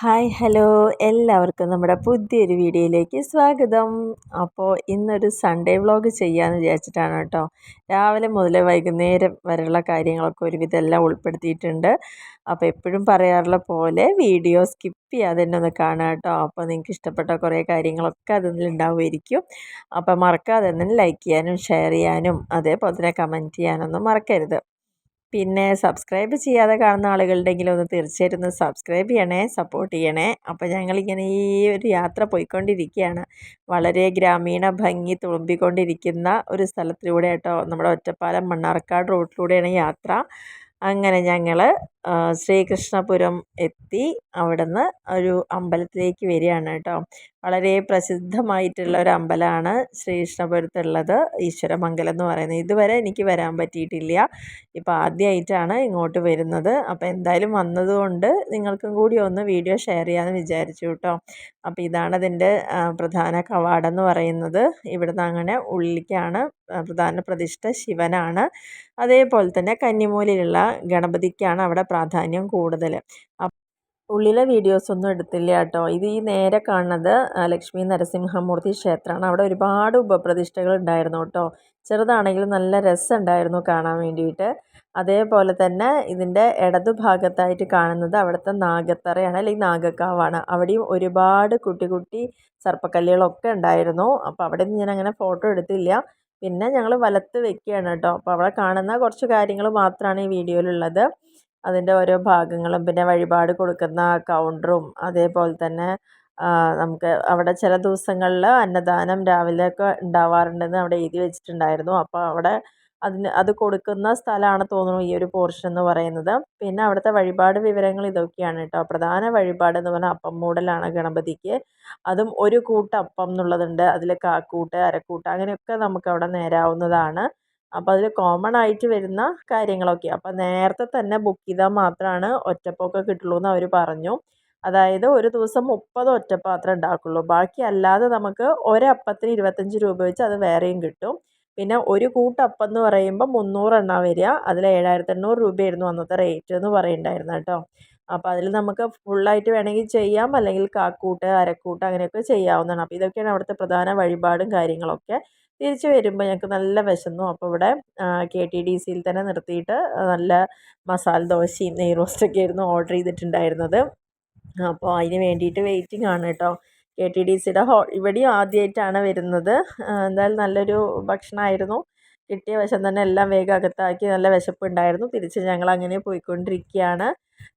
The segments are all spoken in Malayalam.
Hi hello. എല്ലാവർക്കും നമ്മുടെ പുതിയൊരു വീഡിയോയിലേക്ക് സ്വാഗതം. അപ്പോൾ ഇന്നൊരു സൺഡേ വ്ളോഗ് ചെയ്യാമെന്ന് വിചാരിച്ചിട്ടാണ് കേട്ടോ. രാവിലെ മുതൽ വൈകുന്നേരം വരെയുള്ള കാര്യങ്ങളൊക്കെ ഒരുവിധം എല്ലാം ഉൾപ്പെടുത്തിയിട്ടുണ്ട്. അപ്പോൾ എപ്പോഴും പറയാറുള്ള പോലെ വീഡിയോ സ്കിപ്പ് ചെയ്യാതെ തന്നെ ഒന്ന് കാണുക കേട്ടോ. അപ്പോൾ നിങ്ങൾക്ക് ഇഷ്ടപ്പെട്ട കുറേ കാര്യങ്ങളൊക്കെ അതിൽ ഉണ്ടാവുമായിരിക്കും. അപ്പോൾ മറക്കാതെ തന്നെ ലൈക്ക് ചെയ്യാനും ഷെയർ ചെയ്യാനും അതേപോലെ തന്നെ കമന്റ് ചെയ്യാനൊന്നും മറക്കരുത്. പിന്നെ സബ്സ്ക്രൈബ് ചെയ്യാതെ കാണുന്ന ആളുകളുണ്ടെങ്കിലും ഒന്ന് തീർച്ചയായിട്ടും ഒന്ന് സബ്സ്ക്രൈബ് ചെയ്യണേ സപ്പോർട്ട് ചെയ്യണേ. അപ്പോൾ ഞങ്ങളിങ്ങനെ ഈ ഒരു യാത്ര പോയിക്കൊണ്ടിരിക്കുകയാണ്. വളരെ ഗ്രാമീണ ഭംഗി തുളുമ്പിക്കൊണ്ടിരിക്കുന്ന ഒരു സ്ഥലത്തിലൂടെ കേട്ടോ നമ്മുടെ ഒറ്റപ്പാലം മണ്ണാർക്കാട് റോട്ടിലൂടെയാണ് യാത്ര. അങ്ങനെ ഞങ്ങൾ ശ്രീകൃഷ്ണപുരം എത്തി. അവിടുന്ന് ഒരു അമ്പലത്തിലേക്ക് വരികയാണ് കേട്ടോ. വളരെ പ്രസിദ്ധമായിട്ടുള്ള ഒരു അമ്പലമാണ് ശ്രീകൃഷ്ണപുരത്തുള്ളത് ഈശ്വരമംഗലം എന്ന് പറയുന്നത്. ഇതുവരെ എനിക്ക് വരാൻ പറ്റിയിട്ടില്ല. ഇപ്പോൾ ആദ്യമായിട്ടാണ് ഇങ്ങോട്ട് വരുന്നത്. അപ്പോൾ എന്തായാലും വന്നതുകൊണ്ട് നിങ്ങൾക്കും കൂടി ഒന്ന് വീഡിയോ ഷെയർ ചെയ്യാമെന്ന് വിചാരിച്ചു കേട്ടോ. അപ്പോൾ ഇതാണ് അതിന്റെ പ്രധാന കവാടം എന്ന് പറയുന്നത്. ഇവിടുന്ന് അങ്ങനെ ഉള്ളിലേക്കാണ് പ്രധാന പ്രതിഷ്ഠ ശിവനാണ്. അതേപോലെ തന്നെ കന്നിമൂലിലുള്ള ഗണപതിക്കാണ് അവിടെ പ്രാധാന്യം കൂടുതൽ. ഉള്ളിലെ വീഡിയോസ് ഒന്നും എടുത്തില്ല കേട്ടോ. ഇത് ഈ നേരെ കാണുന്നത് ലക്ഷ്മി നരസിംഹമൂർത്തി ക്ഷേത്രമാണ്. അവിടെ ഒരുപാട് ഉപപ്രതിഷ്ഠകൾ ഉണ്ടായിരുന്നു കേട്ടോ. ചെറുതാണെങ്കിലും നല്ല രസമുണ്ടായിരുന്നു കാണാൻ വേണ്ടിയിട്ട്. അതേപോലെ തന്നെ ഇതിന്റെ ഇടതുഭാഗത്തായിട്ട് കാണുന്നത് അവിടുത്തെ നാഗത്തറയാണ് അല്ലെങ്കിൽ നാഗക്കാവാണ്. അവിടെയും ഒരുപാട് കുട്ടി കുട്ടി സർപ്പക്കല്ലുകളൊക്കെ ഉണ്ടായിരുന്നു. അപ്പോൾ അവിടെ നിന്ന് ഞാൻ അങ്ങനെ ഫോട്ടോ എടുത്തില്ല. പിന്നെ ഞങ്ങൾ വലത്ത് വെക്കുകയാണ് കേട്ടോ. അപ്പോൾ അവിടെ കാണുന്ന കുറച്ച് കാര്യങ്ങൾ മാത്രമാണ് ഈ വീഡിയോയിലുള്ളത് അതിന്റെ ഓരോ ഭാഗങ്ങളും പിന്നെ വഴിപാട് കൊടുക്കുന്ന കൗണ്ടറും അതേപോലെ തന്നെ നമുക്ക് അവിടെ ചില ദിവസങ്ങളിൽ അന്നദാനം രാവിലെയൊക്കെ ഉണ്ടാവാറുണ്ടെന്ന് അവിടെ എഴുതി വെച്ചിട്ടുണ്ടായിരുന്നു. അപ്പോൾ അവിടെ അതിന് അത് കൊടുക്കുന്ന സ്ഥലമാണ് തോന്നുന്നു ഈ ഒരു പോർഷൻ എന്ന് പറയുന്നത്. പിന്നെ അവിടുത്തെ വഴിപാട് വിവരങ്ങൾ ഇതൊക്കെയാണ് കേട്ടോ. പ്രധാന വഴിപാട് എന്ന് പറഞ്ഞാൽ അപ്പം മൂടലാണ് ഗണപതിക്ക്. അതും ഒരു കൂട്ട് അപ്പം എന്നുള്ളതുണ്ട്. അതിൽ കാക്കൂട്ട് അരക്കൂട്ട് അങ്ങനെയൊക്കെ നമുക്ക് അവിടെ നേരാവുന്നതാണ്. അപ്പോൾ അതിൽ കോമൺ ആയിട്ട് വരുന്ന കാര്യങ്ങളൊക്കെ. അപ്പോൾ നേരത്തെ തന്നെ ബുക്ക് ചെയ്താൽ മാത്രമാണ് ഒറ്റപ്പൊക്കെ കിട്ടുള്ളൂ എന്ന് അവർ പറഞ്ഞു. അതായത് ഒരു ദിവസം മുപ്പത് ഒറ്റപ്പാത്രം ഉണ്ടാക്കുള്ളൂ. ബാക്കി അല്ലാതെ നമുക്ക് ഒരപ്പത്തിന് ഇരുപത്തഞ്ച് രൂപ വെച്ച് അത് വേറെയും കിട്ടും. പിന്നെ ഒരു കൂട്ടപ്പം എന്ന് പറയുമ്പോൾ മുന്നൂറെണ്ണ വരിക. അതിൽ ഏഴായിരത്തി എണ്ണൂറ് രൂപയായിരുന്നു അന്നത്തെ റേറ്റ് എന്ന് പറയുന്നുണ്ടായിരുന്നു കേട്ടോ. അപ്പോൾ അതിൽ നമുക്ക് ഫുള്ളായിട്ട് വേണമെങ്കിൽ ചെയ്യാം. അല്ലെങ്കിൽ കാക്കൂട്ട് അരക്കൂട്ട് അങ്ങനെയൊക്കെ ചെയ്യാവുന്നതാണ്. അപ്പോൾ ഇതൊക്കെയാണ് അവിടുത്തെ പ്രധാന വഴിപാടും കാര്യങ്ങളൊക്കെ. തിരിച്ച് വരുമ്പോൾ ഞങ്ങൾക്ക് നല്ല വിശന്നു. അപ്പോൾ ഇവിടെ കെ ടി ഡി സിയിൽ തന്നെ നിർത്തിയിട്ട് നല്ല മസാല ദോശയും നെയ് റോസ്റ്റൊക്കെ ആയിരുന്നു ഓർഡർ ചെയ്തിട്ടുണ്ടായിരുന്നത്. അപ്പോൾ അതിന് വേണ്ടിയിട്ട് വെയിറ്റിംഗ് ആണ് കേട്ടോ കെ ടി ഡി സിയുടെ ഹോ ഇവിടെയും ആദ്യമായിട്ടാണ് വരുന്നത്. എന്തായാലും നല്ലൊരു ഭക്ഷണമായിരുന്നു കിട്ടിയ വശം തന്നെ എല്ലാം വേഗം അകത്താക്കി നല്ല വിശപ്പുണ്ടായിരുന്നു തിരിച്ച് ഞങ്ങൾ അങ്ങനെ പോയിക്കൊണ്ടിരിക്കുകയാണ്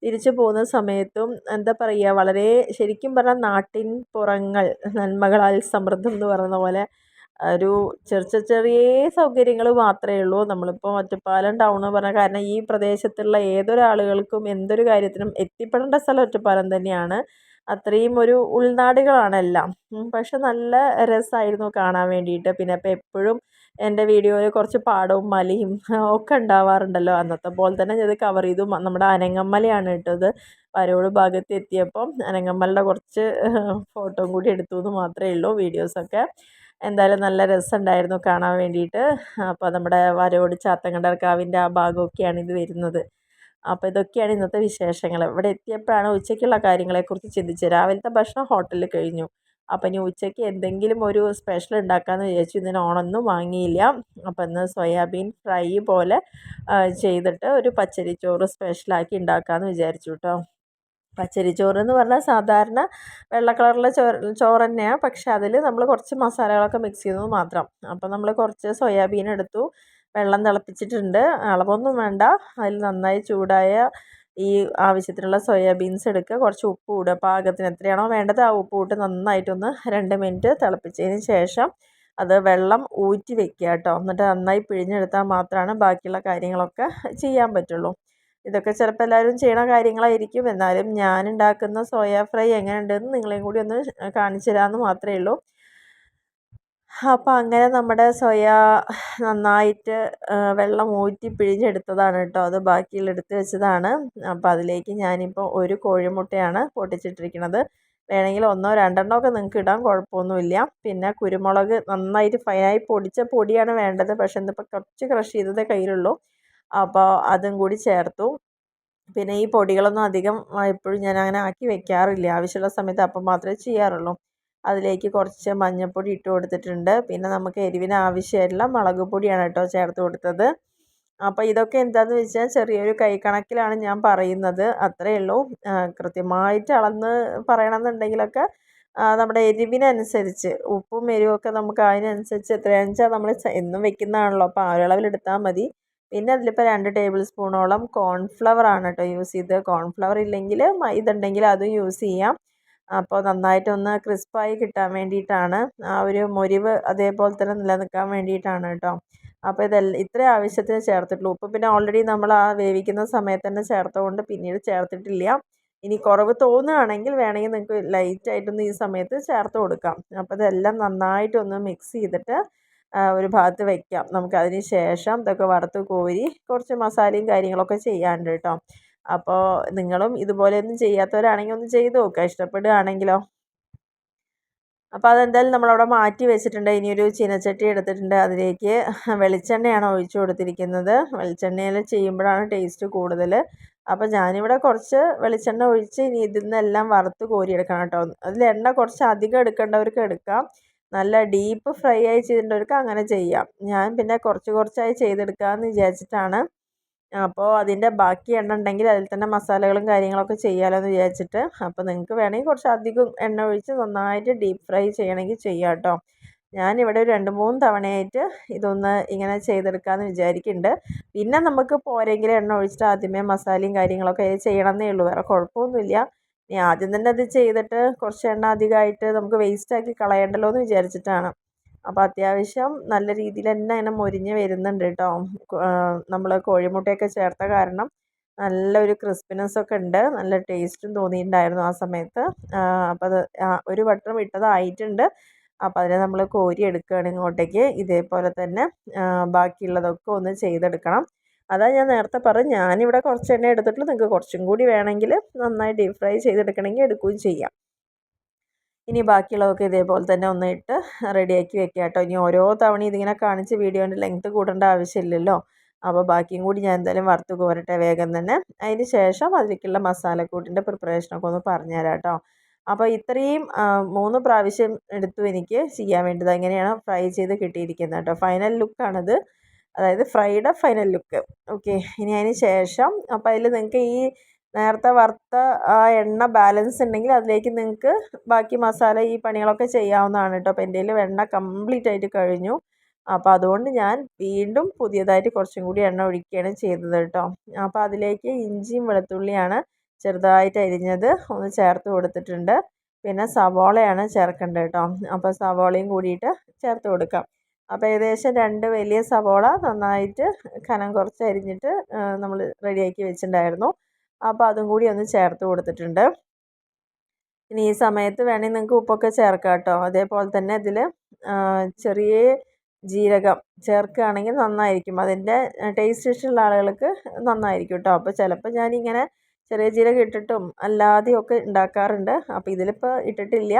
തിരിച്ചു പോകുന്ന സമയത്തും എന്താ പറയുക വളരെ ശരിക്കും പറഞ്ഞാൽ നാട്ടിൻ പുറങ്ങൾ നന്മകളാൽ സമൃദ്ധം എന്ന് പറയുന്ന പോലെ ഒരു ചെറിയ ചെറിയ സൗകര്യങ്ങൾ മാത്രമേ ഉള്ളൂ. നമ്മളിപ്പോൾ ഒറ്റപ്പാലം ടൗൺ എന്ന് പറഞ്ഞ കാരണം ഈ പ്രദേശത്തുള്ള ഏതൊരാളുകൾക്കും എന്തൊരു കാര്യത്തിനും എത്തിപ്പെടേണ്ട സ്ഥലം ഒറ്റപ്പാലം തന്നെയാണ്. അത്രയും ഒരു ഉൾനാടുകളാണ് എല്ലാം. പക്ഷെ നല്ല രസമായിരുന്നു കാണാൻ വേണ്ടിയിട്ട്. പിന്നെ ഇപ്പോൾ എപ്പോഴും എന്റെ വീഡിയോയിൽ കുറച്ച് പാടവും മലയും ഒക്കെ ഉണ്ടാവാറുണ്ടല്ലോ. അന്നത്തെ പോലെ തന്നെ ഞാൻ കവർ ചെയ്തു. നമ്മുടെ അനങ്ങമ്മലയാണ് ഇട്ടത്. വരോട് ഭാഗത്ത് എത്തിയപ്പം അനങ്ങമ്മലയുടെ കുറച്ച് ഫോട്ടോയും കൂടി എടുത്തു എന്ന് മാത്രമേ ഉള്ളൂ വീഡിയോസൊക്കെ എന്തായാലും നല്ല രസമുണ്ടായിരുന്നു കാണാൻ വേണ്ടിയിട്ട്. അപ്പോൾ നമ്മുടെ വരവോട് ചാത്തങ്കണ്ടർക്കാവിന്റെ ആ ഭാഗമൊക്കെയാണ് ഇത് വരുന്നത്. അപ്പോൾ ഇതൊക്കെയാണ് ഇന്നത്തെ വിശേഷങ്ങൾ. ഇവിടെ എത്തിയപ്പോഴാണ് ഉച്ചയ്ക്കുള്ള കാര്യങ്ങളെക്കുറിച്ച് ചിന്തിച്ചത്. രാവിലത്തെ ഭക്ഷണം ഹോട്ടലിൽ കഴിഞ്ഞു. അപ്പം ഇനി ഉച്ചയ്ക്ക് എന്തെങ്കിലും ഒരു സ്പെഷ്യൽ ഉണ്ടാക്കാമെന്ന് വിചാരിച്ചു. ഇതിന് ഓണൊന്നും വാങ്ങിയില്ല. അപ്പം ഇന്ന് സോയാബീൻ ഫ്രൈ പോലെ ചെയ്തിട്ട് ഒരു പച്ചരിച്ചോറ് സ്പെഷ്യലാക്കി ഉണ്ടാക്കാമെന്ന് വിചാരിച്ചു കേട്ടോ. പച്ചരിച്ചോറ് എന്ന് പറഞ്ഞാൽ സാധാരണ വെള്ള കളറുള്ള ചോറ് ചോറ് തന്നെയാണ് പക്ഷേ അതിൽ നമ്മൾ കുറച്ച് മസാലകളൊക്കെ മിക്സ് ചെയ്തത് മാത്രം. അപ്പോൾ നമ്മൾ കുറച്ച് സോയാബീൻ എടുത്തു. വെള്ളം തിളപ്പിച്ചിട്ടുണ്ട്. അളവൊന്നും വേണ്ട. അതിൽ നന്നായി ചൂടായ ഈ ആവശ്യത്തിനുള്ള സോയാബീൻസ് എടുക്കുക. കുറച്ച് ഉപ്പ് ഇടുക. പാകത്തിന് എത്രയാണോ വേണ്ടത് ആ ഉപ്പ് ഇട്ട് നന്നായിട്ടൊന്ന് രണ്ട് മിനിറ്റ് തിളപ്പിച്ചതിന് ശേഷം അത് വെള്ളം ഊറ്റി വെക്കുക കേട്ടോ. എന്നിട്ട് നന്നായി പിഴിഞ്ഞെടുത്താൽ മാത്രമാണ് ബാക്കിയുള്ള കാര്യങ്ങളൊക്കെ ചെയ്യാൻ പറ്റുള്ളൂ. ഇതൊക്കെ ചിലപ്പോൾ എല്ലാവരും ചെയ്യണ കാര്യങ്ങളായിരിക്കും. എന്നാലും ഞാൻ ഉണ്ടാക്കുന്ന സോയ ഫ്രൈ എങ്ങനെയുണ്ടെന്ന് നിങ്ങളെയും കൂടി ഒന്ന് കാണിച്ചു തരാമെന്ന് മാത്രമേ ഉള്ളൂ. അപ്പോൾ അങ്ങനെ നമ്മുടെ സോയ നന്നായിട്ട് വെള്ളം ഊറ്റി പിഴിഞ്ഞെടുത്തതാണ് കേട്ടോ. അത് ബാക്കിയുള്ള എടുത്ത് വെച്ചതാണ്. അപ്പോൾ അതിലേക്ക് ഞാനിപ്പോൾ ഒരു കോഴിമുട്ടയാണ് പൊട്ടിച്ചിട്ടിരിക്കുന്നത്. വേണമെങ്കിൽ ഒന്നോ രണ്ടെണ്ണോ ഒക്കെ നിങ്ങൾക്ക് ഇടാൻ കുഴപ്പമൊന്നുമില്ല. പിന്നെ കുരുമുളക് നന്നായിട്ട് ഫൈനായി പൊടിച്ച പൊടിയാണ് വേണ്ടത്. പക്ഷേ ഇന്നിപ്പോൾ കുറച്ച് ക്രഷ് ചെയ്തതേ കയ്യിലുള്ളൂ. അപ്പോൾ അതും കൂടി ചേർത്തു. പിന്നെ ഈ പൊടികളൊന്നും അധികം എപ്പോഴും ഞാൻ അങ്ങനെ ആക്കി വെക്കാറില്ല. ആവശ്യമുള്ള സമയത്ത് അപ്പം മാത്രമേ ചെയ്യാറുള്ളൂ. അതിലേക്ക് കുറച്ച് മഞ്ഞൾപ്പൊടി ഇട്ട് കൊടുത്തിട്ടുണ്ട്. പിന്നെ നമുക്ക് എരിവിന് ആവശ്യമായിട്ടുള്ള മുളക് പൊടിയാണ് കേട്ടോ ചേർത്ത് കൊടുത്തത്. അപ്പോൾ ഇതൊക്കെ എന്താണെന്ന് വെച്ചാൽ ചെറിയൊരു കൈ കണക്കിലാണ് ഞാൻ പറയുന്നത്. അത്രയേ ഉള്ളൂ. കൃത്യമായിട്ട് അളന്ന് പറയണമെന്നുണ്ടെങ്കിലൊക്കെ നമ്മുടെ എരിവിനനുസരിച്ച് ഉപ്പും എരിവൊക്കെ നമുക്ക് അതിനനുസരിച്ച് എത്രയാണെന്ന് വെച്ചാൽ നമ്മൾ എന്നും വെക്കുന്നതാണല്ലോ. അപ്പോൾ ആ ഒരളവിലെടുത്താൽ മതി. പിന്നെ അതിലിപ്പോൾ രണ്ട് ടേബിൾ സ്പൂണോളം കോൺഫ്ലവർ ആണ് കേട്ടോ യൂസ് ചെയ്തത്. കോൺഫ്ലവർ ഇല്ലെങ്കിൽ മൈദ ഉണ്ടെങ്കിൽ അതും യൂസ് ചെയ്യാം. അപ്പോൾ നന്നായിട്ടൊന്ന് ക്രിസ്പായി കിട്ടാൻ വേണ്ടിയിട്ടാണ്. ആ ഒരു മുരിവ് അതേപോലെ തന്നെ നിലനിൽക്കാൻ വേണ്ടിയിട്ടാണ് കേട്ടോ അപ്പോൾ ഇതെല്ലാം ഇത്രയും ആവശ്യത്തിന് ചേർത്തിട്ടുള്ളൂ. ഉപ്പ് പിന്നെ ഓൾറെഡി നമ്മൾ ആ വേവിക്കുന്ന സമയത്ത് തന്നെ ചേർത്തതുകൊണ്ട് പിന്നീട് ചേർത്തിട്ടില്ല. ഇനി കുറവ് തോന്നുകയാണെങ്കിൽ വേണമെങ്കിൽ നിങ്ങൾക്ക് ലൈറ്റായിട്ടൊന്ന് ഈ സമയത്ത് ചേർത്ത് കൊടുക്കാം. അപ്പോൾ ഇതെല്ലാം നന്നായിട്ടൊന്ന് മിക്സ് ചെയ്തിട്ട് ഒരു ഭാഗത്ത് വയ്ക്കാം നമുക്ക് അതിന് ശേഷം ഇതൊക്കെ വറുത്ത് കോരി കുറച്ച് മസാലയും കാര്യങ്ങളൊക്കെ ചെയ്യാനുണ്ട് കേട്ടോ. അപ്പോൾ നിങ്ങളും ഇതുപോലെയൊന്നും ചെയ്യാത്തവരാണെങ്കിൽ ഒന്ന് ചെയ്ത് നോക്കുക ഇഷ്ടപ്പെടുകയാണെങ്കിലോ? അപ്പോൾ അതെന്തായാലും നമ്മളവിടെ മാറ്റി വെച്ചിട്ടുണ്ട്. ഇനിയൊരു ചീനച്ചട്ടി എടുത്തിട്ടുണ്ട്. അതിലേക്ക് വെളിച്ചെണ്ണയാണ് ഒഴിച്ചു കൊടുത്തിരിക്കുന്നത്. വെളിച്ചെണ്ണയിൽ ചെയ്യുമ്പോഴാണ് ടേസ്റ്റ് കൂടുതൽ അപ്പോൾ ഞാനിവിടെ കുറച്ച് വെളിച്ചെണ്ണ ഒഴിച്ച് ഇനി ഇതിൽ നിന്നെല്ലാം വറുത്ത് കോരിയെടുക്കണം കേട്ടോ. അതിൽ എണ്ണ കുറച്ച് അധികം എടുക്കേണ്ടവർക്ക് എടുക്കാം. നല്ല ഡീപ്പ് ഫ്രൈ ആയി ചെയ്തിട്ടുള്ളവർക്ക് അങ്ങനെ ചെയ്യാം. ഞാൻ പിന്നെ കുറച്ച് കുറച്ചായി ചെയ്തെടുക്കാമെന്ന് വിചാരിച്ചിട്ടാണ്. അപ്പോൾ അതിന്റെ ബാക്കി എണ്ണ ഉണ്ടെങ്കിൽ അതിൽ തന്നെ മസാലകളും കാര്യങ്ങളൊക്കെ ചെയ്യാമല്ലോ എന്ന് വിചാരിച്ചിട്ട്. അപ്പോൾ നിങ്ങൾക്ക് വേണമെങ്കിൽ കുറച്ച് അധികം എണ്ണ ഒഴിച്ച് നന്നായിട്ട് ഡീപ്പ് ഫ്രൈ ചെയ്യണമെങ്കിൽ ചെയ്യാം കേട്ടോ ഞാനിവിടെ ഒരു രണ്ട് മൂന്ന് തവണയായിട്ട് ഇതൊന്ന് ഇങ്ങനെ ചെയ്തെടുക്കാമെന്ന് വിചാരിക്കുന്നുണ്ട് പിന്നെ നമുക്ക് പോരെങ്കിലും എണ്ണ ഒഴിച്ചിട്ട് ആദ്യമേ മസാലയും കാര്യങ്ങളൊക്കെ ചെയ്യണമെന്നേ ഉള്ളൂ. വേറെ കുഴപ്പമൊന്നുമില്ല. ഇനി ആദ്യം തന്നെ അത് ചെയ്തിട്ട് കുറച്ച് എണ്ണ അധികമായിട്ട് നമുക്ക് വേസ്റ്റാക്കി കളയണ്ടല്ലോ എന്ന് വിചാരിച്ചിട്ടാണ്. അപ്പോൾ അത്യാവശ്യം നല്ല രീതിയിൽ തന്നെ അങ്ങനെ മൊരിഞ്ഞ് വരുന്നുണ്ട് കേട്ടോ നമ്മൾ കോഴിമുട്ടയൊക്കെ ചേർത്ത കാരണം നല്ലൊരു ക്രിസ്പിനെസ് ഒക്കെ ഉണ്ട്. നല്ല ടേസ്റ്റും തോന്നിയിട്ടുണ്ടായിരുന്നു ആ സമയത്ത്. അപ്പോൾ അത് ഒരു വട്ടം ഇട്ടതായിട്ടുണ്ട്. അപ്പോൾ അതിനെ നമ്മൾ കോരി എടുക്കുകയാണ് ഇങ്ങോട്ടേക്ക്. ഇതേപോലെ തന്നെ ബാക്കിയുള്ളതൊക്കെ ഒന്ന് ചെയ്തെടുക്കണം. അതാ ഞാൻ നേരത്തെ പറഞ്ഞു ഞാനിവിടെ കുറച്ച് എണ്ണ എടുത്തിട്ടുള്ളൂ. നിങ്ങൾക്ക് കുറച്ചും കൂടി വേണമെങ്കിൽ നന്നായി ഡീപ് ഫ്രൈ ചെയ്തെടുക്കണമെങ്കിൽ എടുക്കുകയും ചെയ്യാം. ഇനി ബാക്കിയുള്ളതൊക്കെ ഇതേപോലെ തന്നെ ഒന്ന് ഇട്ട് റെഡിയാക്കി വെക്കുക കേട്ടോ. ഇനി ഓരോ തവണ ഇതിങ്ങനെ കാണിച്ച് വീഡിയോന്റെ ലെങ്ത് കൂടേണ്ട ആവശ്യമില്ലല്ലോ. അപ്പോൾ ബാക്കിയും കൂടി ഞാൻ എന്തായാലും വറുത്ത് കോരട്ടെ വേഗം തന്നെ. അതിന് ശേഷം അതിലേക്കുള്ള മസാലക്കൂട്ടിന്റെ പ്രിപ്പറേഷനൊക്കെ ഒന്ന് പറഞ്ഞുതരാം കേട്ടോ. അപ്പോൾ ഇത്രയും മൂന്ന് പ്രാവശ്യം എടുത്തു എനിക്ക് ചെയ്യാൻ വേണ്ടത് അങ്ങനെയാണ് ഫ്രൈ ചെയ്ത് കിട്ടിയിരിക്കുന്നത് കേട്ടോ. ഫൈനൽ ലുക്കാണിത് അതായത് ഫ്രൈഡ് ഫൈനൽ ലുക്ക് ഓക്കെ ഇനി അതിന് ശേഷം അപ്പോൾ അതിൽ നിങ്ങൾക്ക് ഈ നേരത്തെ വറുത്ത ആ എണ്ണ ബാലൻസ് ഉണ്ടെങ്കിൽ അതിലേക്ക് നിങ്ങൾക്ക് ബാക്കി മസാല ഈ പണികളൊക്കെ ചെയ്യാവുന്നതാണ് കേട്ടോ അപ്പോൾ എന്റെ കയ്യിൽ എണ്ണ കംപ്ലീറ്റ് ആയിട്ട് കഴിഞ്ഞു. അപ്പോൾ അതുകൊണ്ട് ഞാൻ വീണ്ടും പുതിയതായിട്ട് കുറച്ചും കൂടി എണ്ണ ഒഴിക്കുകയാണ് ചെയ്തത് കേട്ടോ അപ്പോൾ അതിലേക്ക് ഇഞ്ചിയും വെളുത്തുള്ളിയാണ് ചെറുതായിട്ട് അരിഞ്ഞത്. ഒന്ന് ചേർത്ത് കൊടുത്തിട്ടുണ്ട്. പിന്നെ സവോളയാണ് ചേർക്കേണ്ടത് കേട്ടോ അപ്പോൾ സവോളയും കൂടിയിട്ട് ചേർത്ത് കൊടുക്കാം. അപ്പോൾ ഏകദേശം രണ്ട് വലിയ സവോള നന്നായിട്ട് കനം കുറച്ച് അരിഞ്ഞിട്ട് നമ്മൾ റെഡിയാക്കി വെച്ചിട്ടുണ്ടായിരുന്നു. അപ്പോൾ അതും കൂടി ഒന്ന് ചേർത്ത് കൊടുത്തിട്ടുണ്ട്. ഇനി ഈ സമയത്ത് വേണമെങ്കിൽ നിങ്ങൾക്ക് ഉപ്പൊക്കെ ചേർക്കാം കേട്ടോ. അതേപോലെ തന്നെ ഇതിൽ ചെറിയ ജീരകം ചേർക്കുകയാണെങ്കിൽ നന്നായിരിക്കും. അതിന്റെ ടേസ്റ്റ് ഇഷ്ടമുള്ള ആളുകൾക്ക് നന്നായിരിക്കും കേട്ടോ. അപ്പോൾ ചിലപ്പോൾ ഞാനിങ്ങനെ ചെറിയ ജീരകം ഇട്ടിട്ടും അല്ലാതെയൊക്കെ ഉണ്ടാക്കാറുണ്ട്. അപ്പോൾ ഇതിലിപ്പോൾ ഇട്ടിട്ടില്ല.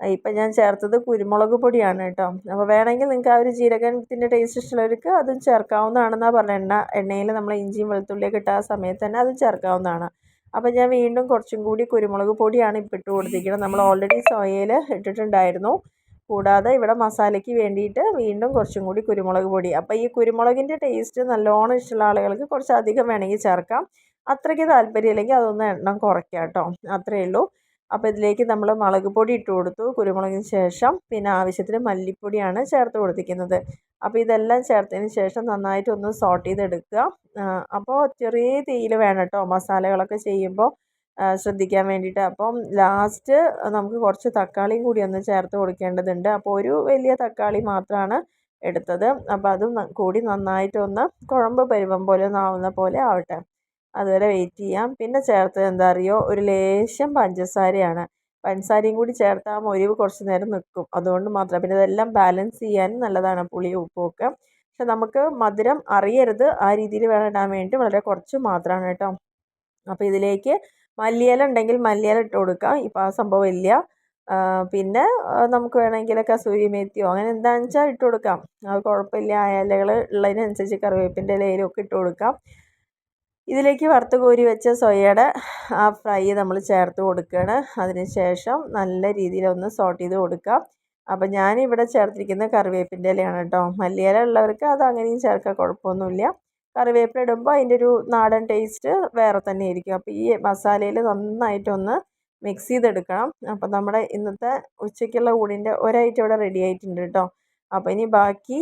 ഇപ്പം ഞാൻ ചേർത്തത് കുരുമുളക് പൊടിയാണ് കേട്ടോ. അപ്പോൾ വേണമെങ്കിൽ നിങ്ങൾക്ക് ആ ഒരു ജീരകത്തിന്റെ ടേസ്റ്റ് ഇഷ്ടമുള്ളവർക്ക് അതും ചേർക്കാവുന്നതാണെന്നാണ് പറഞ്ഞത്. എണ്ണ എണ്ണയിൽ നമ്മൾ ഇഞ്ചിയും വെളുത്തുള്ളിയൊക്കെ ഇട്ട ആ സമയത്ത് തന്നെ അതും ചേർക്കാവുന്നതാണ്. അപ്പോൾ ഞാൻ വീണ്ടും കുറച്ചും കൂടി കുരുമുളക് പൊടിയാണ് ഇപ്പം ഇട്ട് കൊടുത്തിരിക്കുന്നത്. നമ്മൾ ഓൾറെഡി സോയയിൽ ഇട്ടിട്ടുണ്ടായിരുന്നു. കൂടാതെ ഇവിടെ മസാലയ്ക്ക് വേണ്ടിയിട്ട് വീണ്ടും കുറച്ചും കൂടി കുരുമുളക് പൊടി. അപ്പോൾ ഈ കുരുമുളകിന്റെ ടേസ്റ്റ് നല്ലോണം ഇഷ്ടമുള്ള ആളുകൾക്ക് കുറച്ച് അധികം വേണമെങ്കിൽ ചേർക്കാം. അത്രയ്ക്ക് താല്പര്യമില്ലെങ്കിൽ അതൊന്ന് എണ്ണം കുറയ്ക്കാം കേട്ടോ. അത്രയേ ഉള്ളൂ. അപ്പോൾ ഇതിലേക്ക് നമ്മൾ മുളക് പൊടി ഇട്ട് കൊടുത്തു. കുരുമുളകിന് ശേഷം പിന്നെ ആവശ്യത്തിന് മല്ലിപ്പൊടിയാണ് ചേർത്ത് കൊടുത്തിരിക്കുന്നത്. അപ്പോൾ ഇതെല്ലാം ചേർത്തതിന് ശേഷം നന്നായിട്ട് ഒന്ന് സോട്ട് ചെയ്തെടുക്കുക. അപ്പോൾ ചെറിയ തീയിൽ വേണം കേട്ടോ മസാലകളൊക്കെ ചെയ്യുമ്പോൾ ശ്രദ്ധിക്കാൻ വേണ്ടിയിട്ട്. അപ്പം ലാസ്റ്റ് നമുക്ക് കുറച്ച് തക്കാളിയും കൂടി ഒന്ന് ചേർത്ത് കൊടുക്കേണ്ടതുണ്ട്. അപ്പോൾ ഒരു വലിയ തക്കാളി മാത്രമാണ് എടുത്തത്. അപ്പോൾ അതും കൂടി നന്നായിട്ടൊന്ന് കുഴമ്പ് പരുവം പോലെ ഒന്നാവുന്ന പോലെ ആവട്ടെ. അതുവരെ വെയിറ്റ് ചെയ്യാം. പിന്നെ ചേർത്തത് എന്താ അറിയോ? ഒരു ലേശം പഞ്ചസാരയാണ്. പഞ്ചസാരയും കൂടി ചേർത്താൽ ആ മൊരിവ് കുറച്ച് നേരം നിൽക്കും അതുകൊണ്ട് മാത്രം. പിന്നെ ഇതെല്ലാം ബാലൻസ് ചെയ്യാനും നല്ലതാണ് പുളിയും ഉപ്പുമൊക്കെ പക്ഷെ നമുക്ക് മധുരം അറിയരുത്. ആ രീതിയിൽ വേണം ഇടാൻ വേണ്ടി വളരെ കുറച്ച് മാത്രമാണ് കേട്ടോ. അപ്പോൾ ഇതിലേക്ക് മല്ലിയില ഉണ്ടെങ്കിൽ മല്ലിയില ഇട്ട് കൊടുക്കാം. ഇപ്പോൾ ആ സംഭവം ഇല്ല. പിന്നെ നമുക്ക് വേണമെങ്കിൽ കസൂരി മേത്തിയോ അങ്ങനെ എന്താണെന്ന് വെച്ചാൽ ഇട്ട് കൊടുക്കാം. അത് കുഴപ്പമില്ല. ആ ഇലകൾ ഉള്ളതിനനുസരിച്ച് കറിവേപ്പിന്റെ ഇലയിലൊക്കെ ഇട്ട് കൊടുക്കാം. ഇതിലേക്ക് വറുത്ത് കോരി വെച്ച സോയയുടെ ആ ഫ്രൈ നമ്മൾ ചേർത്ത് കൊടുക്കുകയാണ്. അതിന് ശേഷം നല്ല രീതിയിലൊന്ന് സോട്ട് ചെയ്ത് കൊടുക്കാം. അപ്പം ഞാനിവിടെ ചേർത്തിരിക്കുന്ന കറിവേപ്പിന്റെ ഇലയാണ് കേട്ടോ. മല്ലിയില ഉള്ളവർക്ക് അത് അങ്ങനെയും ചേർക്കാൻ കുഴപ്പമൊന്നുമില്ല. കറിവേപ്പില ഇടുമ്പോൾ അതിന്റെ ഒരു നാടൻ ടേസ്റ്റ് വേറെ തന്നെ ആയിരിക്കും അപ്പോൾ ഈ മസാലയിൽ നന്നായിട്ടൊന്ന് മിക്സ് ചെയ്തെടുക്കണം. അപ്പം നമ്മുടെ ഇന്നത്തെ ഉച്ചയ്ക്കുള്ള ഊണിന്റെ ഒരൈറ്റം ഇവിടെ റെഡി ആയിട്ടുണ്ട് കേട്ടോ. അപ്പോൾ ഇനി ബാക്കി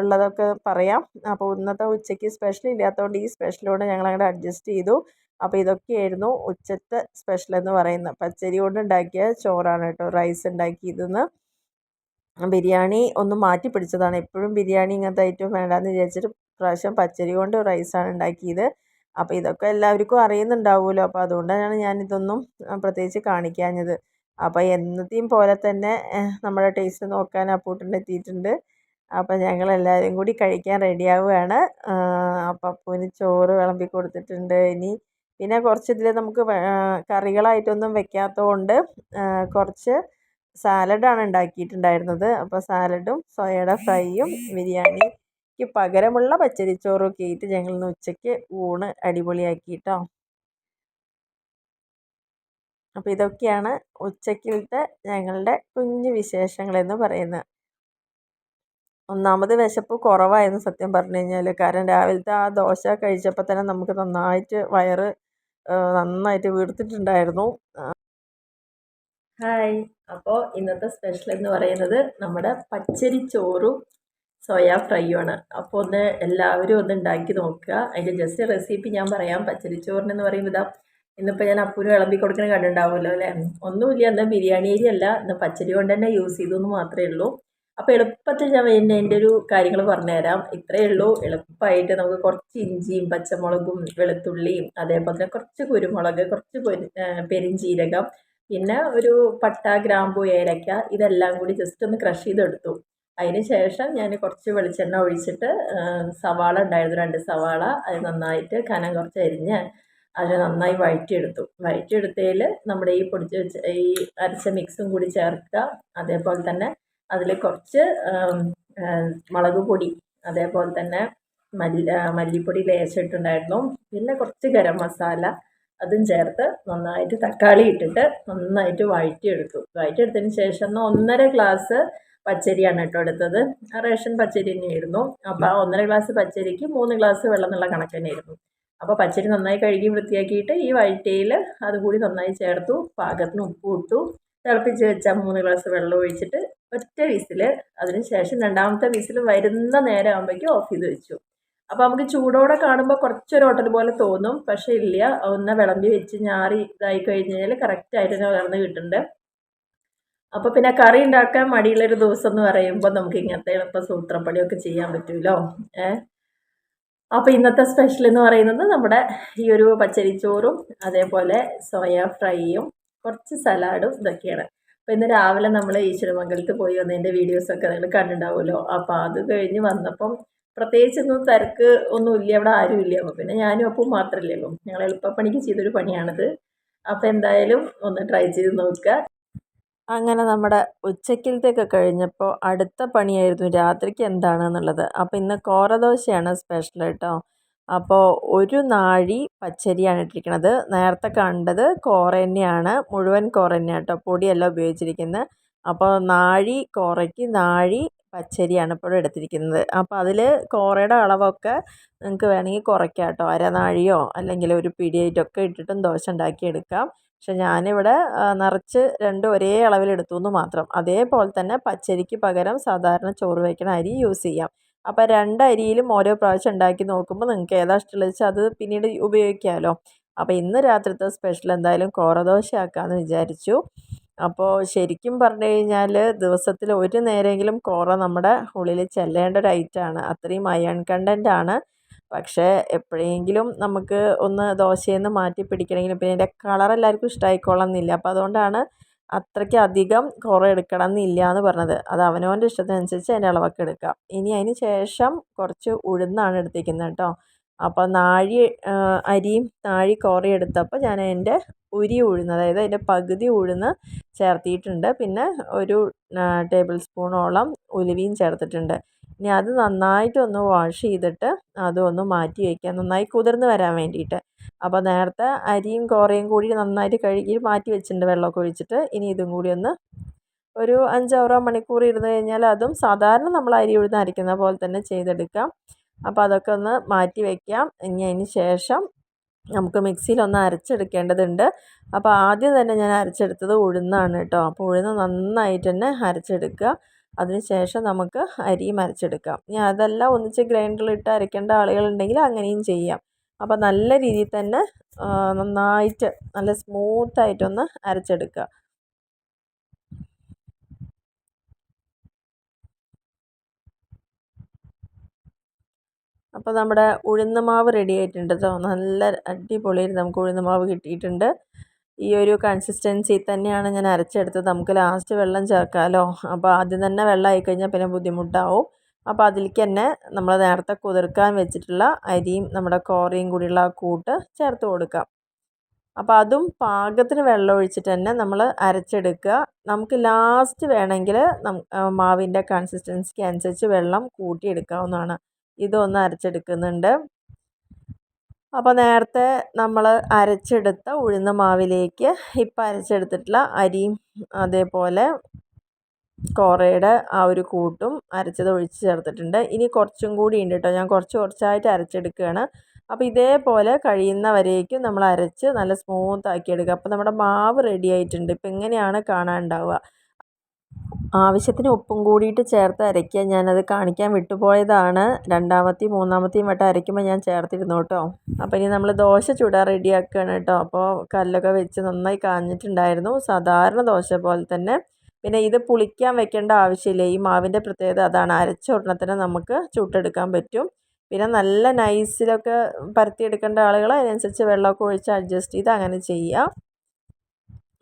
ഉള്ളതൊക്കെ പറയാം. അപ്പോൾ ഇന്നത്തെ ഉച്ചയ്ക്ക് സ്പെഷ്യൽ ഇല്ലാത്തതുകൊണ്ട് ഈ സ്പെഷ്യലോട് ഞങ്ങൾ അങ്ങോട്ട് അഡ്ജസ്റ്റ് ചെയ്തു. അപ്പോൾ ഇതൊക്കെയായിരുന്നു ഉച്ചത്തെ സ്പെഷ്യൽ എന്ന് പറയുന്നത്. പച്ചരി കൊണ്ട് ഉണ്ടാക്കിയ ചോറാണ് കേട്ടോ റൈസ് ഉണ്ടാക്കിയതെന്ന്. ബിരിയാണി ഒന്ന് മാറ്റി പിടിച്ചതാണ്. എപ്പോഴും ബിരിയാണി ഇങ്ങനത്തെ ഐറ്റം വേണ്ടാന്ന് വിചാരിച്ചിട്ട് പ്രാവശ്യം പച്ചരി കൊണ്ട് റൈസാണ് ഉണ്ടാക്കിയത്. അപ്പോൾ ഇതൊക്കെ എല്ലാവർക്കും അറിയുന്നുണ്ടാവുമല്ലോ. അപ്പോൾ അതുകൊണ്ടാണ് ഞാനിതൊന്നും പ്രത്യേകിച്ച് കാണിക്കാഞ്ഞത്. അപ്പോൾ എന്നത്തെയും പോലെ തന്നെ നമ്മുടെ ടേസ്റ്റ് നോക്കാൻ അപ്പൂട്ടൻ എത്തിയിട്ടുണ്ട്. അപ്പോൾ ഞങ്ങൾ എല്ലാവരും കൂടി കഴിക്കാൻ റെഡിയാവുകയാണ്. അപ്പോൾ അപ്പൂന് ചോറ് വിളമ്പി കൊടുത്തിട്ടുണ്ട് ഇനി. പിന്നെ കുറച്ച് ഇതിൽ നമുക്ക് കറികളായിട്ടൊന്നും വെക്കാത്തതുകൊണ്ട് കുറച്ച് സാലഡാണ് ഉണ്ടാക്കിയിട്ടുണ്ടായിരുന്നത്. അപ്പോൾ സാലഡും സോയയുടെ ഫ്രൈയും ബിരിയാണിക്ക് പകരമുള്ള പച്ചരിച്ചോറും ഒക്കെ ആയിട്ട് ഞങ്ങൾ ഇന്ന് ഉച്ചയ്ക്ക് ഊണ് അടിപൊളിയാക്കി കേട്ടോ അപ്പോൾ ഇതൊക്കെയാണ് ഉച്ചക്കിലത്തെ ഞങ്ങളുടെ കുഞ്ഞു വിശേഷങ്ങൾ എന്ന് പറയുന്നത്. ഒന്നാമത് വിശപ്പ് കുറവായിരുന്നു സത്യം പറഞ്ഞു കഴിഞ്ഞാൽ കാരണം രാവിലത്തെ ആ ദോശ കഴിച്ചപ്പോൾ തന്നെ നമുക്ക് നന്നായിട്ട് വയറ് നന്നായിട്ട് വീർത്തിട്ടുണ്ടായിരുന്നു. ഹായ്. അപ്പോൾ ഇന്നത്തെ സ്പെഷ്യൽ എന്ന് പറയുന്നത് നമ്മുടെ പച്ചരി ചോറും സോയാ ഫ്രൈയുമാണ് അപ്പോൾ ഒന്ന് എല്ലാവരും ഒന്ന് ഉണ്ടാക്കി നോക്കുക. അതിന്റെ ജസ്റ്റ് റെസിപ്പി ഞാൻ പറയാം. പച്ചരി ചോറിനെന്ന് പറയുമ്പോൾ ഇതാ ഇന്നിപ്പോൾ ഞാൻ അപ്പൂര് വിളമ്പി കൊടുക്കുന്ന കണ്ടുണ്ടാവുമല്ലോ അല്ലേ? ഒന്നുമില്ല എന്നാൽ ബിരിയാണി അരി അല്ല ഇന്ന് പച്ചരി കൊണ്ട് തന്നെ യൂസ് ചെയ്തു മാത്രമേ ഉള്ളൂ. അപ്പോൾ എളുപ്പത്തിൽ ഞാൻ എന്റെ ഒരു കാര്യങ്ങൾ പറഞ്ഞുതരാം. ഇത്രയേ ഉള്ളൂ. എളുപ്പമായിട്ട് നമുക്ക് കുറച്ച് ഇഞ്ചിയും പച്ചമുളകും വെളുത്തുള്ളിയും അതേപോലെ തന്നെ കുറച്ച് കുരുമുളക് കുറച്ച് പെരിഞ്ചീരകം പിന്നെ ഒരു പട്ട ഗ്രാമ്പു ഏലക്ക ഇതെല്ലാം കൂടി ജസ്റ്റ് ഒന്ന് ക്രഷ് ചെയ്തെടുത്തു. അതിന് ശേഷം ഞാൻ കുറച്ച് വെളിച്ചെണ്ണ ഒഴിച്ചിട്ട് സവാള ഉണ്ടായിരുന്നു രണ്ട് സവാള. അത് നന്നായിട്ട് കനം കുറച്ച് അരിഞ്ഞ് അത് നന്നായി വഴറ്റിയെടുത്തു. വഴറ്റിയെടുത്തതിൽ നമ്മുടെ ഈ പൊടിച്ച് വെച്ച ഈ അരച്ച മിക്സും കൂടി ചേർക്കുക. അതേപോലെ തന്നെ അതിൽ കുറച്ച് മുളക് പൊടി അതേപോലെ തന്നെ മല്ല മല്ലിപ്പൊടി ലേശിട്ടുണ്ടായിരുന്നു പിന്നെ കുറച്ച് ഗരം മസാല അതും ചേർത്ത് നന്നായിട്ട് തക്കാളി ഇട്ടിട്ട് നന്നായിട്ട് വഴറ്റിയെടുത്തു. വഴറ്റിയെടുത്തതിന് ശേഷം ഒന്നര ഗ്ലാസ് പച്ചരിയാണ് കേട്ടോ എടുത്തത്. റേഷൻ പച്ചരി തന്നെയായിരുന്നു. അപ്പോൾ ആ ഒന്നര ഗ്ലാസ് പച്ചരിക്ക് മൂന്ന് ഗ്ലാസ് വെള്ളം എന്നുള്ള കണക്ക് തന്നെയായിരുന്നു. അപ്പോൾ പച്ചരി നന്നായി കഴുകി വൃത്തിയാക്കിയിട്ട് ഈ വഴറ്റയിൽ അതുകൂടി നന്നായി ചേർത്തു. പാകത്തിന് ഉപ്പ് ഇട്ടു. തിളപ്പിച്ച് വെച്ച മൂന്ന് ഗ്ലാസ് വെള്ളം ഒഴിച്ചിട്ട് ഒറ്റ വിസിൽ അതിന് ശേഷം രണ്ടാമത്തെ വിസിൽ വരുന്ന നേരം ആകുമ്പോഴേക്കും ഓഫ് ചെയ്ത് വെച്ചു. അപ്പോൾ നമുക്ക് ചൂടോടെ കാണുമ്പോൾ കുറച്ചൊരു ഹോട്ടൽ പോലെ തോന്നും. പക്ഷേ ഇല്ല. ഒന്ന് വിളമ്പി വെച്ച് ഞാറി ഇതായി കഴിഞ്ഞാൽ കറക്റ്റായിട്ട് വളർന്ന് കിട്ടുന്നുണ്ട്. അപ്പോൾ പിന്നെ കറി ഉണ്ടാക്കാൻ മടിയുള്ളൊരു ദിവസം എന്ന് പറയുമ്പോൾ നമുക്ക് ഇങ്ങനത്തെ എളുപ്പ സൂത്രപ്പണിയൊക്കെ ചെയ്യാൻ പറ്റുമല്ലോ ഏഹ് അപ്പോൾ ഇന്നത്തെ സ്പെഷ്യൽ എന്ന് പറയുന്നത് നമ്മുടെ ഈ ഒരു പച്ചരിച്ചോറും അതേപോലെ സോയ ഫ്രൈയും കുറച്ച് സലാഡും ഇതൊക്കെയാണ്. അപ്പോൾ ഇന്ന് രാവിലെ നമ്മൾ ഈശ്വരമംഗലത്ത് പോയി വന്നതിന്റെ വീഡിയോസൊക്കെ നിങ്ങൾ കണ്ടിട്ടുണ്ടാവുമല്ലോ. അപ്പോൾ അത് കഴിഞ്ഞ് വന്നപ്പം പ്രത്യേകിച്ചൊന്നും തിരക്ക് ഒന്നുമില്ല അവിടെ ആരുമില്ല അപ്പോൾ പിന്നെ ഞാനും അപ്പം മാത്രമല്ലേ ഉള്ളൂ. ഞങ്ങൾ എളുപ്പപ്പണിക്ക് ചെയ്തൊരു പണിയാണിത്. അപ്പോൾ എന്തായാലും ഒന്ന് ട്രൈ ചെയ്ത് നോക്കുക. അങ്ങനെ നമ്മുടെ ഉച്ചക്കലത്തേക്ക് കഴിഞ്ഞപ്പോൾ അടുത്ത പണിയായിരുന്നു രാത്രിക്ക് എന്താണെന്നുള്ളത്. അപ്പോൾ ഇന്ന് കോറദോശയാണ് സ്പെഷ്യൽ കേട്ടോ അപ്പോൾ ഒരു നാഴി പച്ചരിയാണ് ഇട്ടിരിക്കുന്നത് നേരത്തെ കണ്ടത് കോറ തന്നെയാണ് മുഴുവൻ കോറ തന്നെയാണ് കേട്ടോ പൊടിയല്ല ഉപയോഗിച്ചിരിക്കുന്നത് അപ്പോൾ നാഴി കോറയ്ക്ക് നാഴി പച്ചരിയാണ് ഇപ്പോൾ എടുത്തിരിക്കുന്നത്. അപ്പോൾ അതിൽ കോറയുടെ അളവൊക്കെ നിങ്ങൾക്ക് വേണമെങ്കിൽ കുറയ്ക്കാം കേട്ടോ അരനാഴിയോ അല്ലെങ്കിൽ ഒരു പിടിയായിട്ടൊക്കെ ഇട്ടിട്ടും ദോശ ഉണ്ടാക്കിയെടുക്കാം. പക്ഷെ ഞാനിവിടെ നിറച്ച് രണ്ടും ഒരേ അളവിലെടുത്തു എന്ന് മാത്രം. അതേപോലെ തന്നെ പച്ചരിക്ക് പകരം സാധാരണ ചോറ് വയ്ക്കണ അരി യൂസ് ചെയ്യാം. അപ്പോൾ രണ്ട് അരിയിലും ഓരോ പ്രാവശ്യം ഉണ്ടാക്കി നോക്കുമ്പോൾ നിങ്ങൾക്ക് ഏതാ ഇഷ്ടമുള്ളത് വെച്ചാൽ അത് പിന്നീട് ഉപയോഗിക്കാമല്ലോ. അപ്പോൾ ഇന്ന് രാത്രിത്തെ സ്പെഷ്യൽ എന്തായാലും കോറദോശ ആക്കാമെന്ന് വിചാരിച്ചു. അപ്പോൾ ശരിക്കും പറഞ്ഞു കഴിഞ്ഞാൽ ദിവസത്തിൽ ഒരു നേരമെങ്കിലും കോറ നമ്മുടെ ഉള്ളിൽ ചെല്ലേണ്ട ഒരു ഐറ്റമാണ്. അത്രയും അയൺ കണ്ടന്റ് ആണ് പക്ഷേ എപ്പോഴെങ്കിലും നമുക്ക് ഒന്ന് ദോശയിൽ മാറ്റി പിടിക്കണമെങ്കിൽ പിന്നെ അതിന്റെ കളർ എല്ലാവർക്കും ഇഷ്ടമായിക്കോളണം എന്നില്ല അപ്പോൾ അതുകൊണ്ടാണ് അത്രയ്ക്ക് അധികം കുറേ എടുക്കണം എന്നില്ല എന്ന് പറഞ്ഞത്. അത് അവനവന്റെ ഇഷ്ടത്തിനനുസരിച്ച് അതിന്റെ അളവൊക്കെ എടുക്കാം. ഇനി അതിന് ശേഷം കുറച്ച് ഉഴുന്നാണ് എടുത്തിരിക്കുന്നത് കേട്ടോ. അപ്പോൾ നാഴി അരിയും നാഴി കോറയും എടുത്തപ്പോൾ ഞാൻ അതിന്റെ ഉരി ഉഴുന്ന് അതായത് അതിന്റെ പകുതി ഉഴുന്ന് ചേർത്തിയിട്ടുണ്ട്. പിന്നെ ഒരു ടേബിൾ സ്പൂണോളം ഉലുവയും ചേർത്തിട്ടുണ്ട്. ഇനി അത് നന്നായിട്ടൊന്ന് വാഷ് ചെയ്തിട്ട് അതൊന്ന് മാറ്റി വയ്ക്കുക നന്നായി കുതിർന്ന് വരാൻ വേണ്ടിയിട്ട്. അപ്പോൾ നേരത്തെ അരിയും കോറയും കൂടി നന്നായിട്ട് കഴുകി മാറ്റി വെച്ചിട്ടുണ്ട് വെള്ളമൊക്കെ ഒഴിച്ചിട്ട്. ഇനി ഇതും കൂടി ഒന്ന് ഒരു അഞ്ചാറോ മണിക്കൂർ ഇരുന്ന് കഴിഞ്ഞാൽ അതും സാധാരണ നമ്മൾ അരി ഉഴുന്ന് അരയ്ക്കുന്ന പോലെ തന്നെ ചെയ്തെടുക്കാം. അപ്പോൾ അതൊക്കെ ഒന്ന് മാറ്റി വയ്ക്കാം ഇനി അതിന് ശേഷം നമുക്ക് മിക്സിയിൽ ഒന്ന് അരച്ചെടുക്കേണ്ടതുണ്ട്. അപ്പോൾ ആദ്യം തന്നെ ഞാൻ അരച്ചെടുത്തത് ഉഴുന്നാണ് കേട്ടോ. അപ്പോൾ ഉഴുന്ന് നന്നായിട്ട് തന്നെ അരച്ചെടുക്കുക. അതിന് ശേഷം നമുക്ക് അരിയും അരച്ചെടുക്കാം ഇനി അതെല്ലാം ഒന്നിച്ച് ഗ്രൈൻഡറിലിട്ട് അരയ്ക്കേണ്ട ആളുകളുണ്ടെങ്കിൽ അങ്ങനെയും ചെയ്യാം. അപ്പോൾ നല്ല രീതിയിൽ തന്നെ നന്നായിട്ട് നല്ല സ്മൂത്തായിട്ടൊന്ന് അരച്ചെടുക്കുക. അപ്പോൾ നമ്മുടെ ഉഴുന്ന് മാവ് റെഡി ആയിട്ടുണ്ട് കേട്ടോ നല്ല അടിപൊളിയായിട്ട് നമുക്ക് ഉഴുന്ന് മാവ് കിട്ടിയിട്ടുണ്ട്. ഈ ഒരു കൺസിസ്റ്റൻസി തന്നെയാണ് ഞാൻ അരച്ചെടുത്തത്. നമുക്ക് ലാസ്റ്റ് വെള്ളം ചേർക്കാമല്ലോ അപ്പോൾ ആദ്യം തന്നെ വെള്ളം ആയിക്കഴിഞ്ഞാൽ പിന്നെ ബുദ്ധിമുട്ടാവും. അപ്പോൾ അതിലേക്ക് തന്നെ നമ്മൾ നേരത്തെ കുതിർക്കാൻ വെച്ചിട്ടുള്ള അരിയും നമ്മുടെ കോറിയും കൂടിയുള്ള ആ കൂട്ട് ചേർത്ത് കൊടുക്കാം അപ്പോൾ അതും പാകത്തിന് വെള്ളം ഒഴിച്ചിട്ട് തന്നെ നമ്മൾ അരച്ചെടുക്കുക. നമുക്ക് ലാസ്റ്റ് വേണമെങ്കിൽ മാവിന്റെ കൺസിസ്റ്റൻസിക്ക് അനുസരിച്ച് വെള്ളം കൂട്ടിയെടുക്കാവുന്നതാണ്. ഇതൊന്ന് അരച്ചെടുക്കുന്നുണ്ട്. അപ്പോൾ നേരത്തെ നമ്മൾ അരച്ചെടുത്ത ഉഴുന്ന മാവിലേക്ക് ഇപ്പം അരച്ചെടുത്തിട്ടുള്ള അരിയും അതേപോലെ കോറയുടെ ആ ഒരു കൂട്ടും അരച്ചത് ഒഴിച്ച് ചേർത്തിട്ടുണ്ട്. ഇനി കുറച്ചും കൂടി ഉണ്ട് കേട്ടോ ഞാൻ കുറച്ച് കുറച്ചായിട്ട് അരച്ചെടുക്കുകയാണ്. അപ്പോൾ ഇതേപോലെ കഴിയുന്നവരേക്കും നമ്മൾ അരച്ച് നല്ല സ്മൂത്ത് ആക്കി എടുക്കുക അപ്പോൾ നമ്മുടെ മാവ് റെഡി ആയിട്ടുണ്ട്. ഇപ്പം ഇങ്ങനെയാണ് കാണാനുണ്ടാവുക ആവശ്യത്തിന് ഉപ്പും കൂടിയിട്ട് ചേർത്ത് അരയ്ക്കുക ഞാനത് കാണിക്കാൻ വിട്ടുപോയതാണ്. രണ്ടാമത്തെയും മൂന്നാമത്തെയും വട്ടം അരയ്ക്കുമ്പോൾ ഞാൻ ചേർത്തിരുന്നു കേട്ടോ. അപ്പോൾ ഇനി നമ്മൾ ദോശ ചുടാൻ റെഡിയാക്കുകയാണ് കേട്ടോ. അപ്പോൾ കല്ലൊക്കെ വെച്ച് നന്നായി കാഞ്ഞിട്ടുണ്ടായിരുന്നു. സാധാരണ ദോശ പോലെ തന്നെ. പിന്നെ ഇത് പുളിക്കാൻ വെക്കേണ്ട ആവശ്യമില്ല. ഈ മാവിന്റെ പ്രത്യേകത അതാണ്. അരച്ച ഉടനെ നമുക്ക് ചുട്ടെടുക്കാൻ പറ്റും. പിന്നെ നല്ല നൈസിലൊക്കെ പരത്തിയെടുക്കേണ്ട ആളുകൾ അതിനനുസരിച്ച് വെള്ളമൊക്കെ ഒഴിച്ച് അഡ്ജസ്റ്റ് ചെയ്ത് അങ്ങനെ ചെയ്യാം.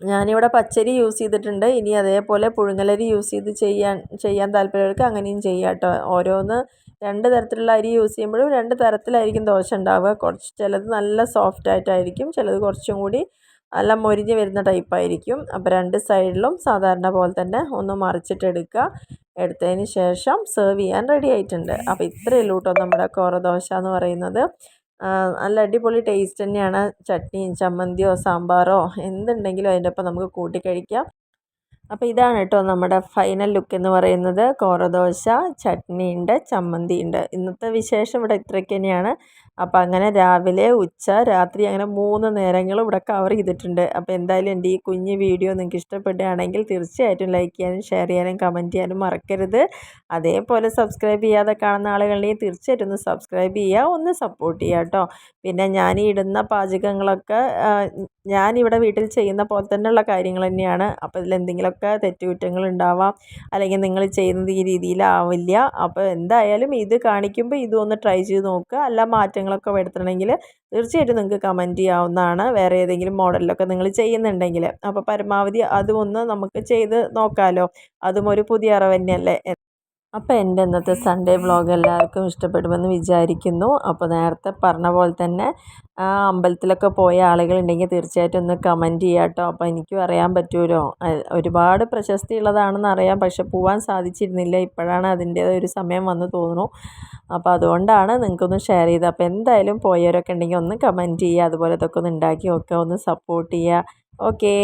ഞാനിവിടെ പച്ചരി യൂസ് ചെയ്തിട്ടുണ്ട്. ഇനി അതേപോലെ പുഴുങ്ങലരി യൂസ് ചെയ്ത് ചെയ്യാൻ ചെയ്യാൻ താല്പര്യമുള്ളവർക്ക് അങ്ങനെയും ചെയ്യാം കേട്ടോ. ഓരോന്ന് രണ്ട് തരത്തിലുള്ള അരി യൂസ് ചെയ്യുമ്പോഴും രണ്ട് തരത്തിലായിരിക്കും ദോശ ഉണ്ടാവുക. കുറച്ച് ചിലത് നല്ല സോഫ്റ്റ് ആയിട്ടായിരിക്കും ചിലത് കുറച്ചും കൂടി നല്ല മൊരിഞ്ഞ് വരുന്ന ടൈപ്പായിരിക്കും അപ്പോൾ രണ്ട് സൈഡിലും സാധാരണ പോലെ തന്നെ ഒന്ന് മറിച്ചിട്ടെടുക്കുക എടുത്തതിന് ശേഷം സെർവ് ചെയ്യാൻ റെഡി ആയിട്ടുണ്ട്. അപ്പോൾ ഇത്രയേ ഉള്ളൂ കേട്ടോ നമ്മുടെ കോറ ദോശ എന്ന് പറയുന്നത്. നല്ല അടിപൊളി ടേസ്റ്റ് തന്നെയാണ്. ചട്നിയും ചമ്മന്തിയോ സാമ്പാറോ എന്തുണ്ടെങ്കിലും അതിന്റെ ഒപ്പം നമുക്ക് കൂട്ടി കഴിക്കാം. അപ്പോൾ ഇതാണ് കേട്ടോ നമ്മുടെ ഫൈനൽ ലുക്ക് എന്ന് പറയുന്നത്. കോറദോശ ചട്നി ഉണ്ട് ചമ്മന്തി ഉണ്ട് ഇന്നത്തെ വിശേഷം ഇവിടെ ഇത്രയ്ക്ക് തന്നെയാണ്. അപ്പോൾ അങ്ങനെ രാവിലെ ഉച്ച രാത്രി അങ്ങനെ മൂന്ന് നേരങ്ങളും ഇവിടെ കവർ ചെയ്തിട്ടുണ്ട്. അപ്പോൾ എന്തായാലും എന്റെ ഈ കുഞ്ഞ് വീഡിയോ നിങ്ങൾക്ക് ഇഷ്ടപ്പെടുകയാണെങ്കിൽ തീർച്ചയായിട്ടും ലൈക്ക് ചെയ്യാനും ഷെയർ ചെയ്യാനും കമന്റ് ചെയ്യാനും മറക്കരുത്. അതേപോലെ സബ്സ്ക്രൈബ് ചെയ്യാതെ കാണുന്ന ആളുകളുടെയും തീർച്ചയായിട്ടും ഒന്ന് സബ്സ്ക്രൈബ് ചെയ്യുക ഒന്ന് സപ്പോർട്ട് ചെയ്യുക കേട്ടോ. പിന്നെ ഞാൻ ഇടുന്ന പാചകങ്ങളൊക്കെ ഞാനിവിടെ വീട്ടിൽ ചെയ്യുന്ന പോലെ തന്നെയുള്ള കാര്യങ്ങൾ തന്നെയാണ്. അപ്പോൾ ഇതിൽ എന്തെങ്കിലുമൊക്കെ തെറ്റുകുറ്റങ്ങൾ ഉണ്ടാവാം അല്ലെങ്കിൽ നിങ്ങൾ ചെയ്യുന്നത് ഈ രീതിയിലാവില്ല അപ്പോൾ എന്തായാലും ഇത് കാണിക്കുമ്പോൾ ഇതൊന്ന് ട്രൈ ചെയ്ത് നോക്കുക. അല്ല മാറ്റങ്ങളൊക്കെ വരുത്തണമെങ്കിൽ തീർച്ചയായിട്ടും നിങ്ങൾക്ക് കമന്റ് ചെയ്യാവുന്നതാണ്. വേറെ ഏതെങ്കിലും മോഡലിലൊക്കെ നിങ്ങൾ ചെയ്യുന്നുണ്ടെങ്കിൽ. അപ്പോൾ പരമാവധി അതും ഒന്ന് നമുക്ക് ചെയ്ത് നോക്കാമല്ലോ അതും ഒരു പുതിയ അറിവ് തന്നെയല്ലേ അപ്പോൾ എന്റെ ഇന്നത്തെ സൺഡേ വ്ളോഗ് എല്ലാവർക്കും ഇഷ്ടപ്പെടുമെന്ന് വിചാരിക്കുന്നു. അപ്പോൾ നേരത്തെ പറഞ്ഞ പോലെ തന്നെ ആ അമ്പലത്തിലൊക്കെ പോയ ആളുകളുണ്ടെങ്കിൽ തീർച്ചയായിട്ടും ഒന്ന് കമന്റ് ചെയ്യുക കേട്ടോ. അപ്പോൾ എനിക്കും അറിയാൻ പറ്റുമല്ലോ. ഒരുപാട് പ്രശസ്തി ഉള്ളതാണെന്ന് അറിയാം. പക്ഷെ പോകാൻ സാധിച്ചിരുന്നില്ല. ഇപ്പോഴാണ് അതിന്റെ ഒരു സമയം വന്ന് തോന്നുന്നു. അപ്പോൾ അതുകൊണ്ടാണ് നിങ്ങൾക്കൊന്ന് ഷെയർ ചെയ്തത്. അപ്പോൾ എന്തായാലും പോയവരൊക്കെ ഉണ്ടെങ്കിൽ ഒന്ന് കമന്റ് ചെയ്യുക. അതുപോലെ ഇതൊക്കെ ഒന്ന് ഉണ്ടാക്കി ഒക്കെ ഒന്ന് സപ്പോർട്ട് ചെയ്യുക. ഓക്കേ